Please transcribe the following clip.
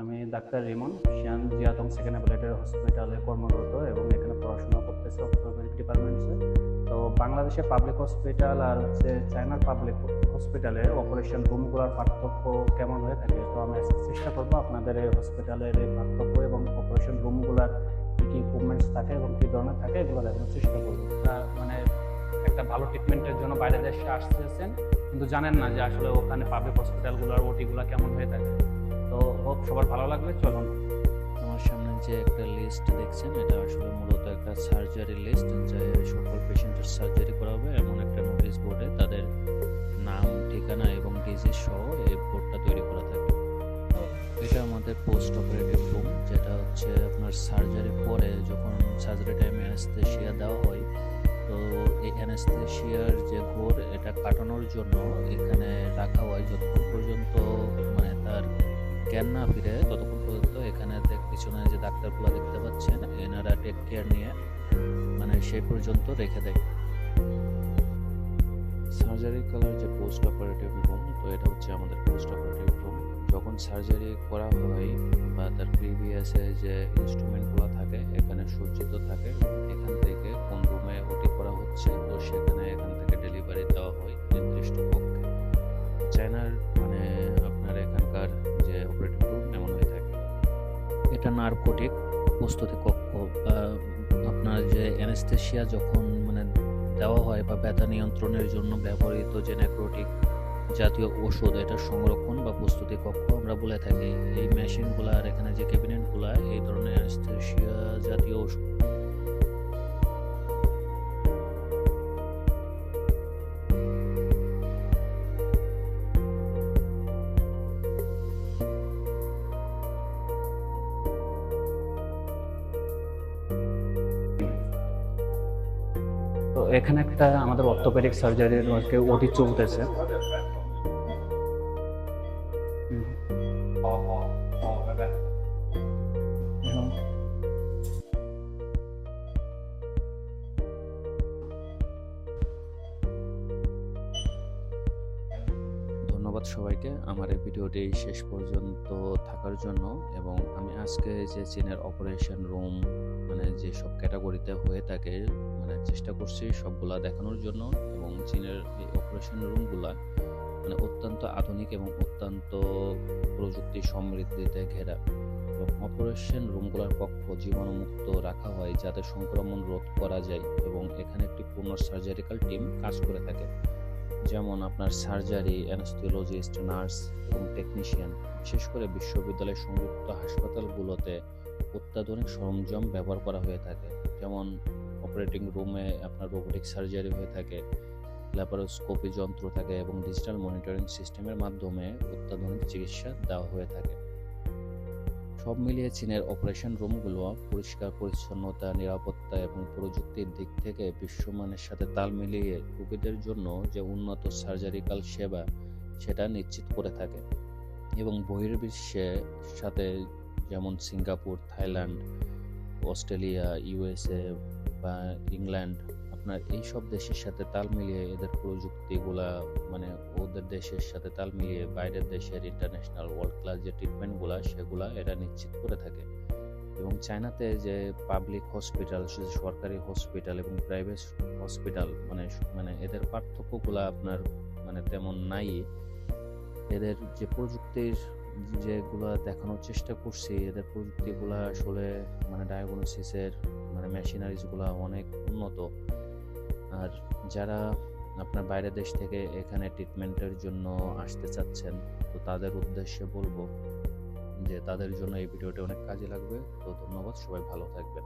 আমি doctor Rimon, Xi'an Jiaotong second অ্যাপারেটর হসপিটালে কর্মরত এবং এখানে পড়াশোনা করতেছি অর্থোপেডিক ডিপার্টমেন্টসে তো বাংলাদেশে পাবলিক হসপিটাল আর হচ্ছে চায়নার পাবলিক হসপিটালে অপারেশন রুমগুলোর পার্থক্য কেমন হয়ে থাকে? তো আমি চেষ্টা করব আপনাদের এই হসপিটালের এই পার্থক্য এবং অপারেশন রুমগুলোর কী কী ইকুইপমেন্টস থাকে এবং কী ধরনের থাকে এগুলো দেখানোর চেষ্টা করব। মানে একটা ভালো ট্রিটমেন্টের জন্য বাইরে দেশে আসতেছেন, কিন্তু জানেন না যে আসলে ওখানে পাবলিক হসপিটালগুলোর ওটিগুলো কেমন হয়ে থাকে। তো হোপ সবার ভালো লাগবে চলুন। আমার সামনে যে একটা লিস্ট দেখছেন, এটা আসলে মূলত একটা সার্জারি লিস্ট যে সকল পেশেন্টের সার্জারি করা হবে। এমন একটা নোটিশ বোর্ডে তাদের নাম, ঠিকানা এবং ডিজিজ সহ এই বোর্ডটা তৈরি করা থাকে। এটা আমাদের পোস্ট অপারেটিভ রুম যেটা হচ্ছে আপনার সার্জারি পরে যখন সার্জারি টাইমে অ্যানেস্থেশিয়া দেওয়া হয়, তো এই অ্যানেস্থেশিয়ার যে ঘোর এটা কাটানোর জন্য এখানে রাখা হয় তার জ্ঞান না ফিরে ততক্ষণ পর্যন্ত এখানে পিছনে যে ডাক্তারগুলো দেখতে পাচ্ছেন, এনারা টেক কেয়ার নিয়ে মানে সেই পর্যন্ত রেখে দেয়। সার্জারি কালার যে পোস্ট অপারেটিভ রুম তো এটা হচ্ছে আমাদের পোস্ট অপারেটিভ রুম যখন সার্জারি করা হয় বা তার প্রিভিয়াসে যে ইনস্ট্রুমেন্টগুলো থাকে, এখানে সজ্জিত থাকে, এখান থেকে কোন রুমে এটা নার্কোটিক প্রস্তুতি কক্ষ আপনার যে অ্যানেস্থেশিয়া যখন মানে দেওয়া হয় বা ব্যথা নিয়ন্ত্রণের জন্য ব্যবহৃত যে নেক্রোটিক জাতীয় ওষুধ এটা সংরক্ষণ বা প্রস্তুতি কক্ষ আমরা বলে থাকি। এই মেশিনগুলো আর এখানে যে ক্যাবিনেটগুলো, এই ধরনের অ্যানেস্থেশিয়া জাতীয় ওষুধ এখানে একটা আমাদের অর্থোপেডিক সার্জারির ওটি চলতেছে। ধন্যবাদ সবাইকে। আমার এই ভিডিওটি শেষ পর্যন্ত থাকার জন্য এবং আমি আজকে যে চীনের অপারেশন রুম মানে যে সব ক্যাটাগরিতে হয়ে থাকে মানে চেষ্টা করছি সবগুলা দেখানোর জন্য এবং চীনের এই অপারেশন রুমগুলা মানে অত্যন্ত আধুনিক এবং অত্যন্ত প্রযুক্তি সমৃদ্ধিতে ঘেরা। এবং অপারেশন রুমগুলোর কক্ষ জীবাণুমুক্ত রাখা হয় যাতে সংক্রমণ রোধ করা যায় এবং এখানে একটি পূর্ণ সার্জারিক্যাল টিম কাজ করে থাকে। যেমন আপনার সার্জারি অ্যানাস্থিওলজিস্ট নার্স এবং টেকনিশিয়ান। বিশেষ করে বিশ্ববিদ্যালয় সংযুক্ত হাসপাতালগুলোতে অত্যাধুনিক সরঞ্জাম ব্যবহার করা হয়ে থাকে। যেমন অপারেটিং রুমে আপনার রোবোটিক সার্জারি হয়ে থাকে ল্যাপারোস্কোপি যন্ত্র থাকে এবং ডিজিটাল মনিটরিং সিস্টেমের মাধ্যমে অত্যাধুনিক চিকিৎসা দেওয়া হয়ে থাকে। সব মিলিয়ে চীনের অপারেশন রুমগুলো পরিষ্কার, পরিচ্ছন্নতা, নিরাপত্তা এবং প্রযুক্তির দিক থেকে বিশ্বমানের সাথে তাল মিলিয়ে রোগীদের জন্য যে উন্নত সার্জারিক্যাল সেবা, সেটা নিশ্চিত করে থাকে। এবং বহির্বিশ্বে সাথে যেমন সিঙ্গাপুর, থাইল্যান্ড, অস্ট্রেলিয়া ইউএসএ বা ইংল্যান্ড আপনার এই সব দেশের সাথে তাল মিলিয়ে এদের প্রযুক্তিগুলা মানে ওদের দেশের সাথে তাল মিলিয়ে বাইরের দেশের ইন্টারন্যাশনাল ওয়ার্ল্ড ক্লাস যে ট্রিটমেন্টগুলা সেগুলা এরা নিশ্চিত করে থাকে। এবং চায়নাতে যে পাবলিক হসপিটাল সরকারি হসপিটাল এবং প্রাইভেট হসপিটাল মানে মানে এদের পার্থক্যগুলা আপনার মানে তেমন নাই। এদের যে প্রযুক্তির যেগুলো দেখানোর চেষ্টা করছি, এদের প্রযুক্তিগুলো আসলে মানে ডায়াগনোসিসের মানে মেশিনারিজগুলো অনেক উন্নত। আর যারা আপনার বাইরের দেশ থেকে এখানে ট্রিটমেন্টের জন্য আসতে চাচ্ছেন, তো তাদের উদ্দেশ্যে বলব যে তাদের জন্য এই ভিডিওটা অনেক কাজে লাগবে। তো ধন্যবাদ, সবাই ভালো থাকবেন।